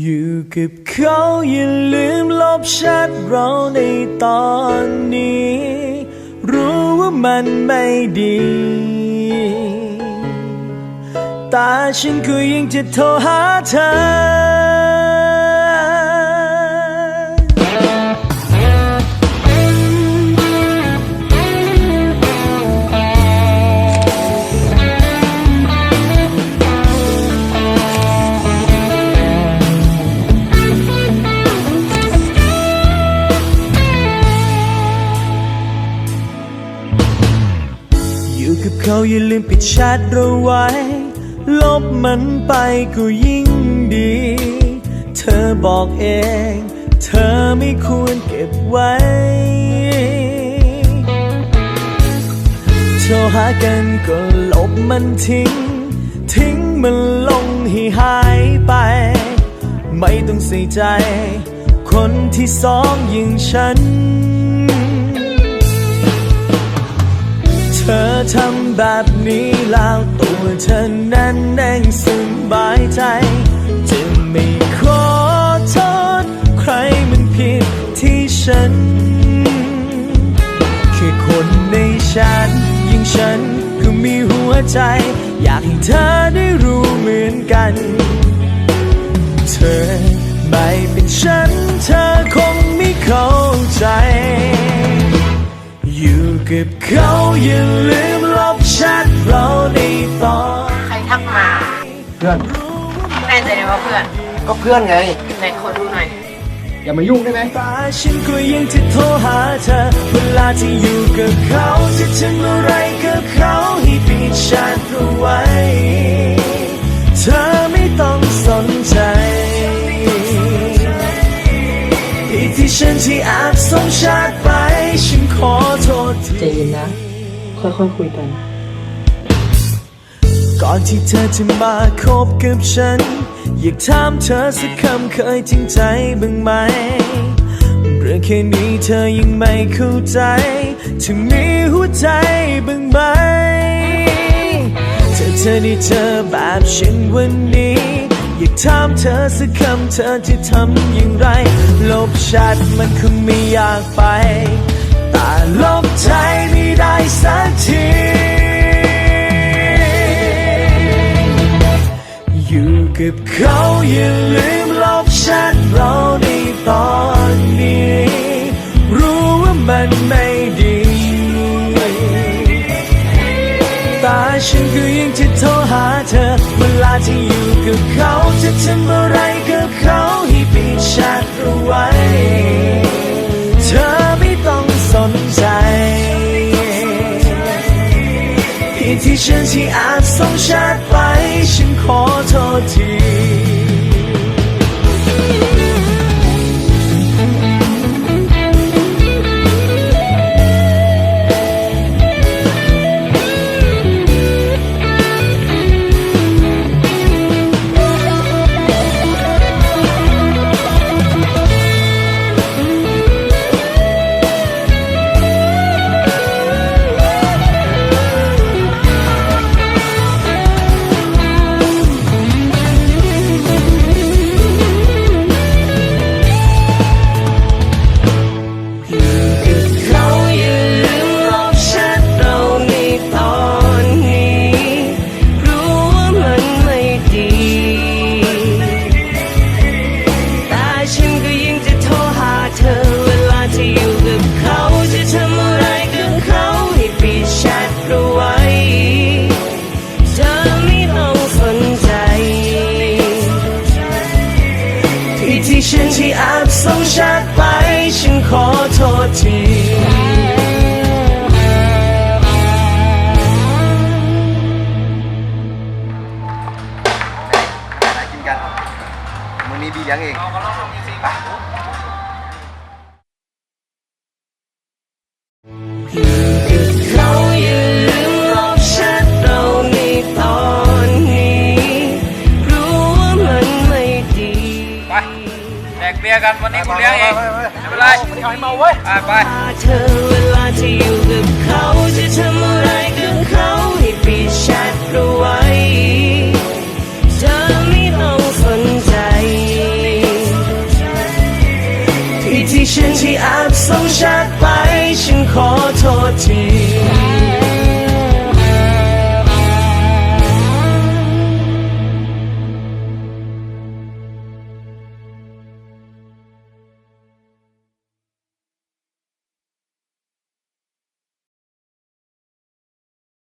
อยู่กับเขาอย่าลืมลบแชทเราในตอนนี้ รู้ว่ามันไม่ดี แต่ฉันก็ยังจะโทรหาเธอ เขาอย่าลืมปิดแชทเราไว้ ลบมันไปก็ยิ่งดี เธอบอกเอง เธอไม่ควรเก็บไว้โทรหากันก็ลบมันทิ้ง ทิ้งมันลงให้หายไป ไม่ต้องใส่ใจ คนที่สองอย่างฉัน ธอทำแบบนี้แล้วตัวเธอนั้นแน่งสบายใจ จะไม่ขอโทษใครมันผิดที่ฉันแค่คนในฉัน ยิ่งฉันก็มีหัวใจ อยากให้เธอได้รู้เหมือนกัน เธอไม่เป็นฉัน เธอคงไม่เข้าใจ กับเขาอย่าลืมลบแชทเราในตอนใครทักมาเพื่อนแน่ใจเลยว่าเพื่อน ก็เพื่อนไงไหนขอดูหน่อย อย่ามายุ่งได้ไหมตาฉันก็ยังจะโทรหาเธอ เวลาที่อยู่กับเขาจะทำอะไรกับเขาให้ปิดแชทเอาไว้ เธอไม่ต้องสนใจผิดที่ฉันที่อาจส่งแชท เย็นนะ ค่อยๆคุยกัน ก่อนที่เธอจะมาคบกับฉัน อยากถามเธอสักคำเคยจริงใจบ้างไหมเรื่องแค่นี้เธอยังไม่เข้าใจจะมีหัวใจบ้างไหมถ้าเธอได้เจอแบบฉันวันนี้ อยากถามเธอสักคำเธอจะทำอย่างไร ลบแชทมันคงไม่อยากไป แต่ลบใจไม่ได้สักที อยู่กับเขาอย่าลืมลบแชทเราในตอนนี้ รู้ว่ามันไม่ดี แต่ฉันก็ยังจะโทรหาเธอ เวลาที่อยู่กับเขา ที่ฉันที่อาจส่งแชทไป ฉันขอโทษที ที่ที่ฉันที่อาจส่งชัดไป ฉันขอโทษที ยร์กันวันนี้กูเลี้ยงเองไม่เป็นไรไม่หอาเว้ยไปเธอเวลาที่อยู่กับเขาจะทำอะไรกับเขาให้ปิดชัรู้ไว้เธอไม่ต้องสนใจที่ที่ฉันที่อาจส่งชัไป ฉันขอโทษที